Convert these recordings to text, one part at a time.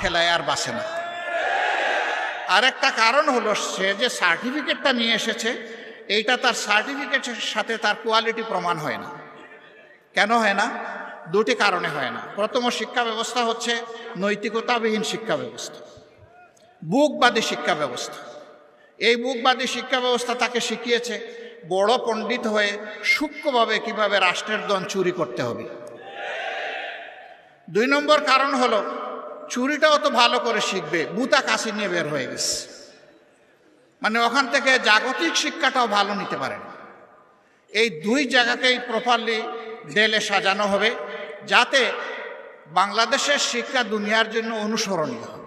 ঠেলায় আর বাসে না। আরেকটা কারণ হলো সে যে সার্টিফিকেটটা নিয়ে এসেছে, এইটা তার সার্টিফিকেটের সাথে তার কোয়ালিটি প্রমাণ হয় না। কেন হয় না? দুটি কারণে হয় না। প্রথম, শিক্ষা ব্যবস্থা হচ্ছে নৈতিকতাবিহীন শিক্ষা ব্যবস্থা, বুকবাদী শিক্ষা ব্যবস্থা। এই বুকবাদী শিক্ষা ব্যবস্থা তাকে শিখিয়েছে বড় পণ্ডিত হয়ে সূক্ষ্মভাবে কীভাবে রাষ্ট্রের দন চুরি করতে হবে। দুই নম্বর কারণ হলো চুরিটাও তো ভালো করে শিখবে, বুতা কাশি নিয়ে বের হয়ে গেছে। মানে ওখান থেকে জাগতিক শিক্ষাটাও ভালো নিতে পারে এই দুই জায়গাকেই প্রপারলি দেলে সাজানো হবে, যাতে বাংলাদেশের শিক্ষা দুনিয়ার জন্য অনুসরণীয় হয়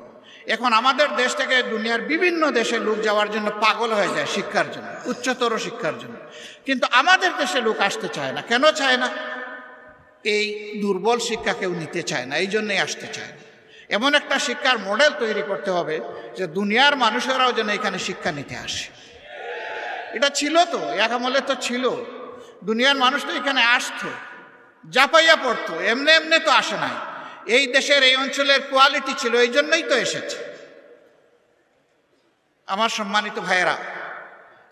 এখন আমাদের দেশ থেকে দুনিয়ার বিভিন্ন দেশে লোক যাওয়ার জন্য পাগল হয়ে যায় শিক্ষার জন্য, উচ্চতর শিক্ষার জন্য। কিন্তু আমাদের দেশে লোক আসতে চায় না। কেন চায় না? এই দুর্বল শিক্ষা কেউ নিতে চায় না, এই জন্যই আসতে চায় না। এমন একটা শিক্ষার মডেল তৈরি করতে হবে যে দুনিয়ার মানুষেরাও যেন এখানে শিক্ষা নিতে আসে। এটা ছিল তো এক আমলে তো ছিল। দুনিয়ার মানুষ তো এখানে আসতো, জাপাইয়া পড়তো, এমনি এমনি তো আসে নাই। এই দেশের এই অঞ্চলের কোয়ালিটি ছিল, এই জন্যই তো এসেছে। আমার সম্মানিত ভাইয়েরা,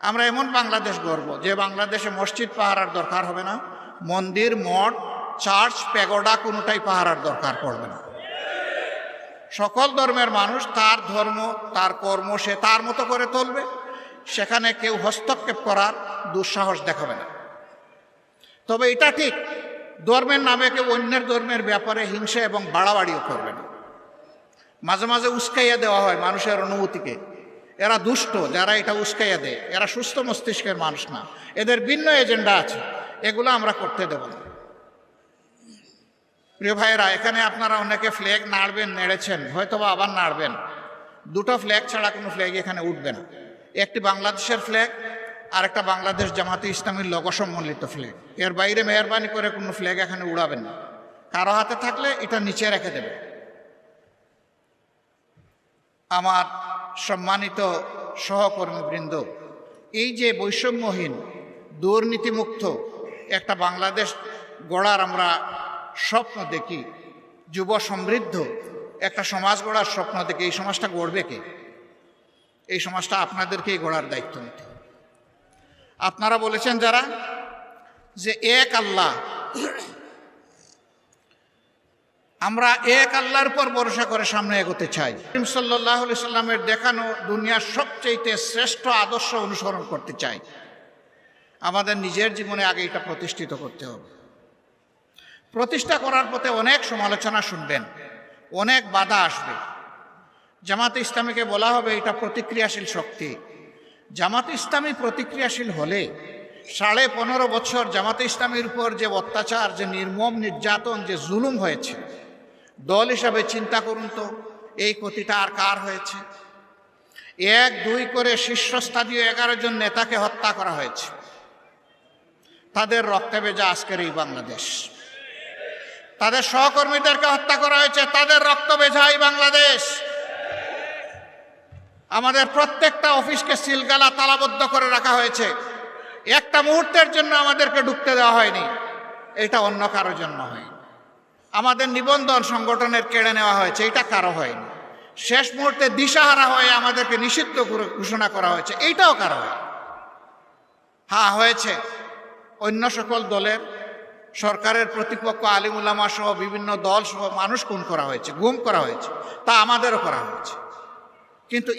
আমরা এমন বাংলাদেশ গর্ব, যে বাংলাদেশে মসজিদ পাহারার দরকার হবে না, মন্দির, মঠ, চার্চ, প্যাগোডা কোনোটাই পাহারার দরকার পড়বে না। সকল ধর্মের মানুষ তার ধর্ম, তার কর্ম সে তার মতো করে তুলবে সেখানে কেউ হস্তক্ষেপ করার দুঃসাহস দেখাবে না। তবে এটা ঠিক, ধর্মের নামে কেউ অন্যের ধর্মের ব্যাপারে হিংসা এবং বাড়াবাড়িও করবে না। মাঝে মাঝে উস্কাইয়া দেওয়া হয় মানুষের অনুভূতিকে। এরা দুষ্ট, যারা এটা উস্কাইয়া দেয়। এরা সুস্থ মস্তিষ্কের মানুষ না। এদের ভিন্ন এজেন্ডা আছে। এগুলো আমরা করতে দেব না। প্রিয় ভাইয়েরা, এখানে আপনারা অনেকে ফ্ল্যাগ নাড়বেন, নেড়েছেন হয়তোবা আবার নাড়বেন। দুটো ফ্ল্যাগ ছাড়া কোনো ফ্ল্যাগ এখানে উঠবে না। একটি বাংলাদেশের ফ্ল্যাগ আর একটা বাংলাদেশ জামাতে ইসলামীর লোক সম্বলিত ফ্ল্যাগ এর বাইরে মেহরবানি করে কোনো ফ্ল্যাগ এখানে উড়াবেন না। কারও হাতে থাকলে এটা নিচে রেখে দেবে। আমার সম্মানিত সহকর্মীবৃন্দ, এই যে বৈষম্যহীন, দুর্নীতিমুক্ত একটা বাংলাদেশ গড়ার আমরা স্বপ্ন দেখি, যুব সমৃদ্ধ, একটা সমাজ গড়ার স্বপ্ন দেখি, এই সমাজটা গড়বে কে? এই সমাজটা আপনাদেরকেই গড়ার দায়িত্ব নিতে আপনারা বলেছেন যারা, যে এক আল্লাহ, আমরা এক আল্লাহর পর ভরসা করে সামনে এগোতে চাই। সাল্লাহ সাল্লামের দেখানো দুনিয়ার সবচেয়ে শ্রেষ্ঠ আদর্শ অনুসরণ করতে চাই। আমাদের নিজের জীবনে আগে এটা প্রতিষ্ঠিত করতে হবে। প্রতিষ্ঠা করার পথে অনেক সমালোচনা শুনবেন, অনেক বাধা আসবে। জামাতে ইসলামীকে বলা হবে এটা প্রতিক্রিয়াশীল শক্তি। জামাত ইসলামী প্রতিক্রিয়াশীল হলে সাড়ে পনেরো বছর জামাতে ইসলামীর উপর যে অত্যাচার, যে নির্মম নির্যাতন, যে জুলুম হয়েছে, দল হিসাবে চিন্তা করুন তো, এই ক্ষতিটা আর কার হয়েছে? এক, দুই করে শীর্ষস্থানীয় এগারো জন নেতাকে হত্যা করা হয়েছে। তাদের রক্তে ভেজা আজকের এই বাংলাদেশ। তাদের সহকর্মীদেরকে হত্যা করা হয়েছে, তাদের রক্ত বেঝাই বাংলাদেশ। আমাদের প্রত্যেকটা অফিসকে সিলগালা তালাবদ্ধ করে রাখা হয়েছে। একটা মুহূর্তের জন্য আমাদেরকে ঢুকতে দেওয়া হয়নি। এটা অন্য কারোর জন্য হয়নি। আমাদের নিবন্ধন সংগঠনের কেড়ে নেওয়া হয়েছে, এটা কারও হয়নি। শেষ মুহূর্তে দিশাহারা হয়ে আমাদেরকে নিষিদ্ধ ঘোষণা করা হয়েছে এইটাও কারও হয় হ্যাঁ হয়েছে। অন্য সকল দলের সরকারের প্রতিপক্ষ আলিম আলিমুল্লামা সহ বিভিন্ন দল সহ মানুষ খুন করা হয়েছে, গুম করা হয়েছে, তা আমাদেরও করা হয়েছে। কিন্তু